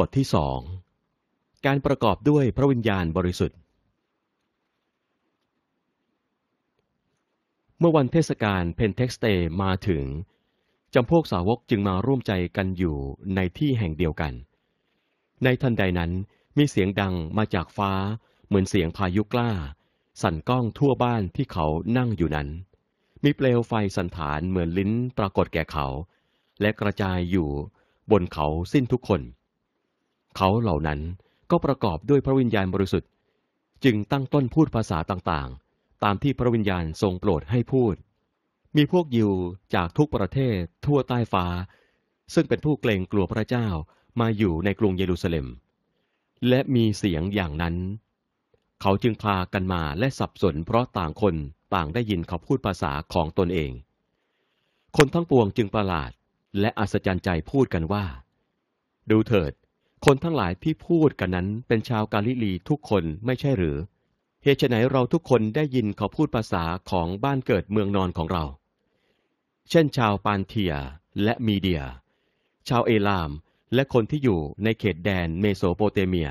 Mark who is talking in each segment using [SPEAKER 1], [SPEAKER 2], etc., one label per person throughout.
[SPEAKER 1] บทที่สองการประกอบด้วยพระวิญญาณบริสุทธิ์ เมื่อวันเทศกาลเพนเทคสเตมาถึง จำพวกสาวกจึงมาร่วมใจกันอยู่ในที่แห่งเดียวกัน ในทันใดนั้นมีเสียงดังมาจากฟ้าเหมือนเสียงพายุกล้า สั่นก้องทั่วบ้านที่เขานั่งอยู่นั้น มีเปลวไฟสันฐานเหมือนลิ้นปรากฏแก่เขา และกระจายอยู่บนเขาสิ้นทุกคน เขาเหล่านั้นก็ประกอบด้วยพระวิญญาณบริสุทธิ์ จึงตั้งต้นพูดภาษาต่างๆ ตามที่พระวิญญาณทรงโปรดให้พูด มีพวกยิวจากทุกประเทศทั่วใต้ฟ้า ซึ่งเป็นผู้เกรงกลัวพระเจ้ามาอยู่ในกรุงเยรูซาเล็ม และมีเสียงอย่างนั้น เขาจึงพากันมาและสับสนเพราะต่างคนต่างได้ยินเขาพูดภาษาของตนเอง คนทั้งปวงจึงประหลาดและอัศจรรย์ใจพูดกันว่า ดูเถิด คนทั้งหลายที่พูดกันนั้นเป็นชาวกาลิลีทุกคนไม่ใช่หรือ เหตุไฉนเราทุกคนได้ยินเขาพูดภาษาของบ้านเกิดเมืองนอนของเรา เช่นชาวปานเทียและมีเดีย ชาวเอลามและคนที่อยู่ในเขตแดนเมโสโปเตเมีย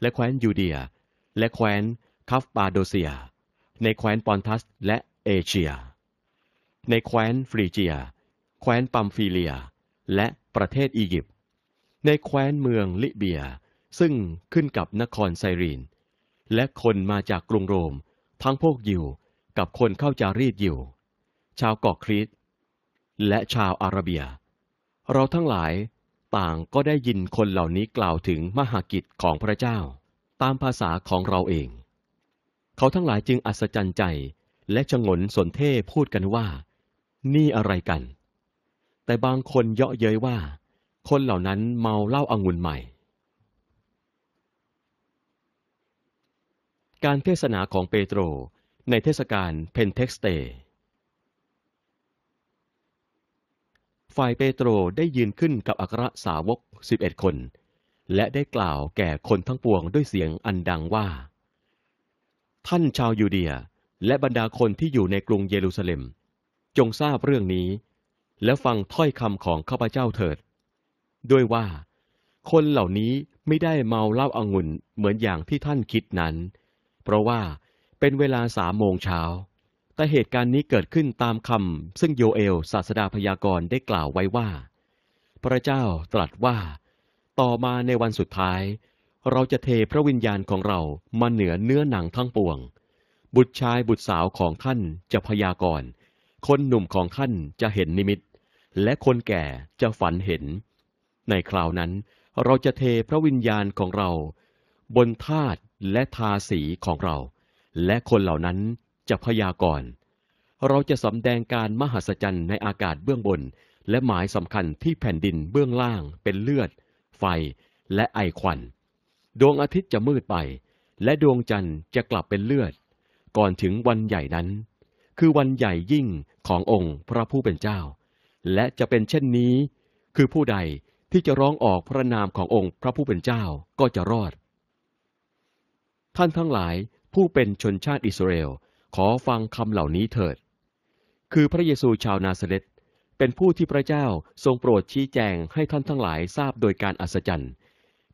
[SPEAKER 1] และแคว้นยูเดีย และแคว้นคัฟปาโดเซีย ในแคว้นปอนทัสและเอเชีย ในแคว้นฟรีเจีย แคว้นปัมฟิเลีย และประเทศอียิปต์ ในแคว้นเมืองลิเบีย ซึ่งขึ้นกับนครไซรีน และคนมาจากกรุงโรม ทั้งพวกยิวกับคนเข้าจารีตยิว ชาวเกาะคริตและชาวอาระเบีย เราทั้งหลายต่างก็ได้ยินคนเหล่านี้กล่าวถึงมหากิจของพระเจ้า ตามภาษาของเราเอง เขาทั้งหลายจึงอัศจรรย์ใจและชงนสนเท่พูดกันว่า นี่อะไรกัน แต่บางคนเยาะเย้ยว่า คนเหล่านั้นเมาเหล้าอางุ่นใหม่ การเทศนาของเปโตรในเทศกาลเพนเทคสเตฝ่ายเปโตรได้ยืนขึ้นกับอัครสาวกสิบเอ็ดคน และได้กล่าวแก่คนทั้งปวงด้วยเสียงอันดังว่า ท่านชาวยูเดียและบรรดาคนที่อยู่ในกรุงเยรูซาเล็ม จงทราบเรื่องนี้ และฟังถ้อยคำของข้าพเจ้าเถิด ด้วยว่า คนเหล่านี้ไม่ได้เมาเหล้าอางุ่นเหมือนอย่างที่ท่านคิดนั้น เพราะว่าเป็นเวลาสามโมงเช้า แต่เหตุการณ์นี้เกิดขึ้นตามคำซึ่งโยเอลศาสดาพยากรณ์ได้กล่าวไว้ว่า พระเจ้าตรัสว่า ต่อมาในวันสุดท้าย เราจะเทพระวิญญาณของเรามาเหนือเนื้อหนังทั้งปวง บุตรชายบุตรสาวของท่านจะพยากรณ์คนหนุ่มของท่านจะเห็นนิมิต และคนแก่จะฝันเห็น ในคราวนั้น เราจะเทพระวิญญาณของเรา บนธาตุและทาสีของเรา และคนเหล่านั้นจะพยากรณ์เราจะสำแดงการมหัศจรรย์ในอากาศเบื้องบน และหมายสำคัญที่แผ่นดินเบื้องล่างเป็นเลือด ไฟและไอควัน ดวงอาทิตย์จะมืดไป และดวงจันทร์จะกลับเป็นเลือด ก่อนถึงวันใหญ่นั้น คือวันใหญ่ยิ่งขององค์พระผู้เป็นเจ้า และจะเป็นเช่นนี้ คือผู้ใด ที่จะร้องออกพระนามขององค์พระผู้เป็นเจ้าก็จะรอด ท่านทั้งหลายผู้เป็นชนชาติอิสราเอลขอฟังคำเหล่านี้เถิด คือพระเยซูชาวนาซาเรตเป็นผู้ที่พระเจ้าทรงโปรดชี้แจงให้ท่านทั้งหลายทราบโดยการอัศจรรย์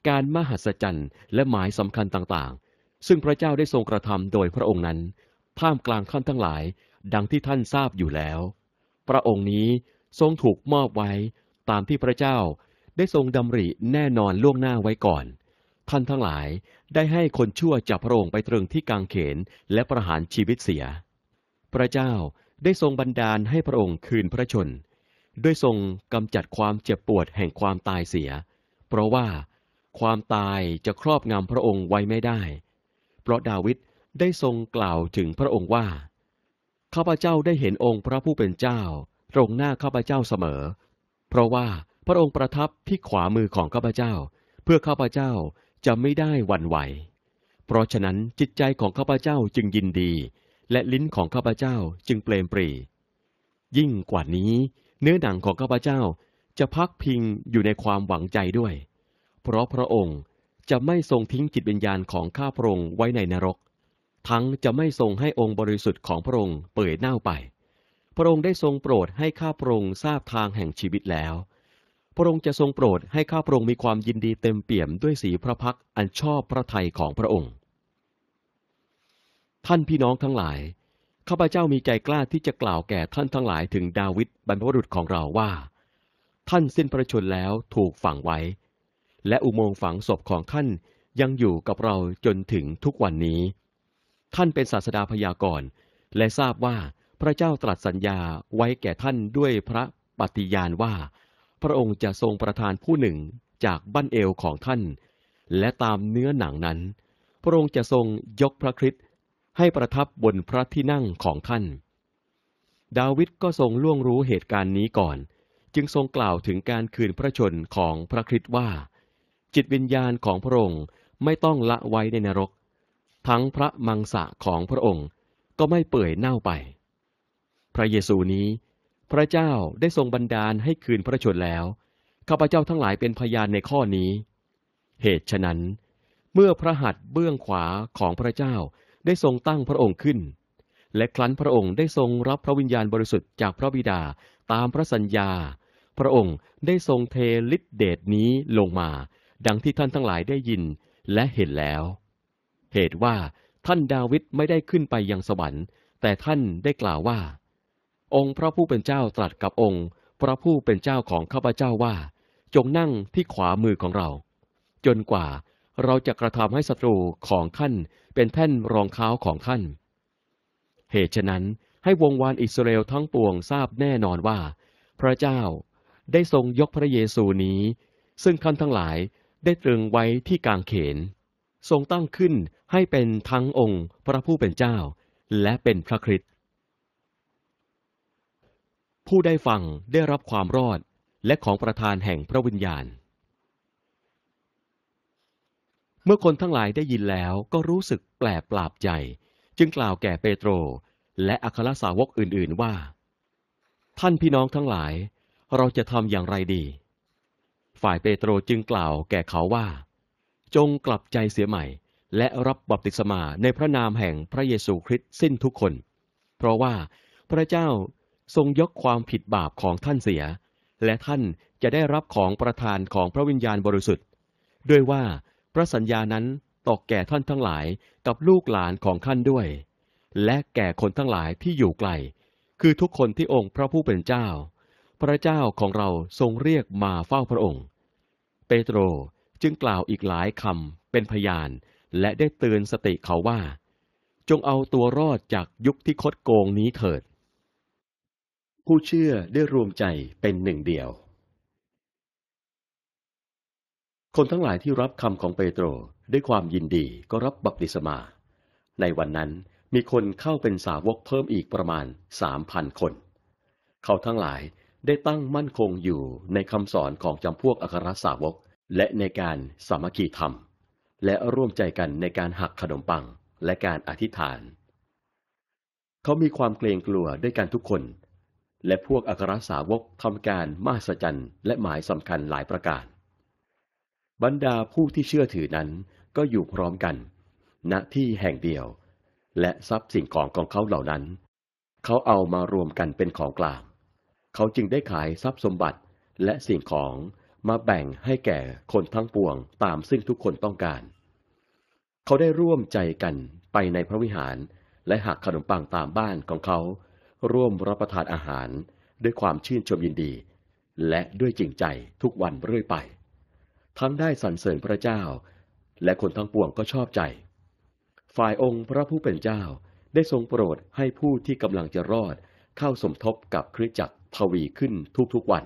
[SPEAKER 1] การมหัศจรรย์และหมายสำคัญต่างๆ ซึ่งพระเจ้าได้ทรงกระทำโดยพระองค์นั้น ท่ามกลางท่านทั้งหลาย ดังที่ท่านทราบอยู่แล้ว พระองค์นี้ทรงถูกมอบไว้ตามที่พระเจ้า ได้ทรงดำริแน่นอนล่วงหน้าไว้ก่อน ท่านทั้งหลายได้ให้คนชั่วจับพระองค์ไปตรึงที่กางเขนและประหารชีวิตเสีย พระเจ้าได้ทรงบันดาลให้พระองค์คืนพระชน ด้วยทรงกำจัดความเจ็บปวดแห่งความตายเสีย เพราะว่าความตายจะครอบงำพระองค์ไว้ไม่ได้ เพราะดาวิดได้ทรงกล่าวถึงพระองค์ว่า ข้าพเจ้าได้เห็นองค์พระผู้เป็นเจ้า ตรงหน้าข้าพเจ้าเสมอ เพราะว่า พระองค์ประทับที่ขวามือของข้าพเจ้า เพื่อข้าพเจ้าจะไม่ได้วันไหว เพราะฉะนั้นจิตใจของข้าพเจ้าจึงยินดี และลิ้นของข้าพเจ้าจึงเปลมปรี ยิ่งกว่านี้ เนื้อหนังของข้าพเจ้าจะพักพิงอยู่ในความหวังใจด้วย เพราะพระองค์จะไม่ทรงทิ้งจิตวิญญาณของข้าพระองค์ไว้ในนรก ทั้งจะไม่ทรงให้องค์บริสุทธิ์ของพระองค์เปื่อยเน่าไป พระองค์ได้ทรงโปรดให้ข้าพระองค์ทราบทางแห่งชีวิตแล้ว พระองค์จะทรงโปรดให้ข้าพระองค์มีความยินดีเต็มเปี่ยมด้วยสีพระพักอันชอบพระทัยของพระองค์ ท่านพี่น้องทั้งหลาย ข้าพเจ้ามีใจกล้าที่จะกล่าวแก่ท่านทั้งหลายถึงดาวิดบรรพบุรุษของเราว่า ท่านสิ้นพระชนแล้วถูกฝังไว้ และอุโมงค์ฝังศพของท่านยังอยู่กับเราจนถึงทุกวันนี้ ท่านเป็นศาสดาพยากรณ์และทราบว่าพระเจ้าตรัสสัญญาไว้แก่ท่านด้วยพระปฏิญาณว่า พระองค์จะทรงประทานผู้หนึ่งจากบั้นเอวของท่าน และตามเนื้อหนังนั้น พระองค์จะทรงยกพระคริสต์ให้ประทับบนพระที่นั่งของท่าน ดาวิดก็ทรงล่วงรู้เหตุการณ์นี้ก่อน จึงทรงกล่าวถึงการคืนพระชนของพระคริสต์ว่า จิตวิญญาณของพระองค์ไม่ต้องละไว้ในนรก ทั้งพระมังสะของพระองค์ก็ไม่เปื่อยเน่าไป พระเยซูนี้ พระเจ้าได้ทรงบันดาลให้คืนพระชนแล้ว ข้าพเจ้าทั้งหลายเป็นพยานในข้อนี้ เหตุฉะนั้น เมื่อพระหัตถ์เบื้องขวาของพระเจ้าได้ทรงตั้งพระองค์ขึ้น และครั้นพระองค์ได้ทรงรับพระวิญญาณบริสุทธิ์จากพระบิดาตามพระสัญญา พระองค์ได้ทรงเทฤทธิเดชนี้ลงมา ดังที่ท่านทั้งหลายได้ยินและเห็นแล้ว เหตุว่าท่านดาวิดไม่ได้ขึ้นไปยังสวรรค์ แต่ท่านได้กล่าวว่า องค์พระผู้เป็นเจ้าตรัสกับองค์ พระผู้เป็นเจ้าของข้าพเจ้าว่า จงนั่งที่ขวามือของเรา จนกว่าเราจะกระทำให้ศัตรูของท่านเป็นแท่นรองเท้าของท่านเหตุฉะนั้นให้วงวานอิสราเอลทั้งปวงทราบแน่นอนว่า พระเจ้าได้ทรงยกพระเยซูนี้ ซึ่งท่านทั้งหลายได้ตรึงไว้ที่กางเขน ทรงตั้งขึ้นให้เป็นทั้งองค์พระผู้เป็นเจ้า และเป็นพระคริสต์ ผู้ได้ฟังได้รับความรอดและของประธานแห่งพระวิญญาณ เมื่อคนทั้งหลายได้ยินแล้วก็รู้สึกแปลกปราบใจ จึงกล่าวแก่เปโตร และอัครสาวกอื่นๆว่า ท่านพี่น้องทั้งหลาย เราจะทำอย่างไรดี ฝ่ายเปโตรจึงกล่าวแก่เขาว่า จงกลับใจเสียใหม่ และรับบัพติศมาในพระนามแห่งพระเยซูคริสต์สิ้นทุกคน เพราะว่าพระเจ้า ทรงยกความผิดบาปของท่านเสีย และท่านจะได้รับของประทานของพระวิญญาณบริสุทธิ์ ด้วยว่าพระสัญญานั้นตกแก่ท่านทั้งหลายกับลูกหลานของท่านด้วย และแก่คนทั้งหลายที่อยู่ไกล คือทุกคนที่องค์พระผู้เป็นเจ้า พระเจ้าของเราทรงเรียกมาเฝ้าพระองค์ เปโตรจึงกล่าวอีกหลายคำเป็นพยาน และได้เตือนสติเขาว่า จงเอาตัวรอดจากยุคที่คดโกงนี้เถิด ผู้เชื่อได้รวมใจเป็นหนึ่งเดียว คนทั้งหลายที่รับคำของเปโตรด้วยความยินดีก็รับบัพติศมา ในวันนั้นมีคนเข้าเป็นสาวกเพิ่มอีกประมาณสามพันคน เขาทั้งหลายได้ตั้งมั่นคงอยู่ในคำสอนของจำพวกอัครสาวก และในการสามัคคีธรรม และร่วมใจกันในการหักขนมปังและการอธิษฐาน เขามีความเกรงกลัวด้วยกันทุกคน และพวกอัครสาวกทำการมหัศจรรย์และหมายสำคัญหลายประการ บรรดาผู้ที่เชื่อถือนั้นก็อยู่พร้อมกัน ณที่แห่งเดียว และทรัพย์สิ่งของของเขาเหล่านั้น เขาเอามารวมกันเป็นของกลาง เขาจึงได้ขายทรัพย์สมบัติและสิ่งของมาแบ่งให้แก่คนทั้งปวงตามซึ่งทุกคนต้องการ เขาได้ร่วมใจกันไปในพระวิหารและหักขนมปังตามบ้านของเขา ร่วมรับประทานอาหาร ด้วยความชื่นชมยินดี และด้วยจริงใจทุกวันเรื่อยไป ทั้งได้สรรเสริญพระเจ้า และคนทั้งปวงก็ชอบใจ ฝ่ายองค์พระผู้เป็นเจ้าได้ทรงโปรดให้ผู้ที่กำลังจะรอดเข้าสมทบกับคริสตจักรทวีขึ้นทุกๆวัน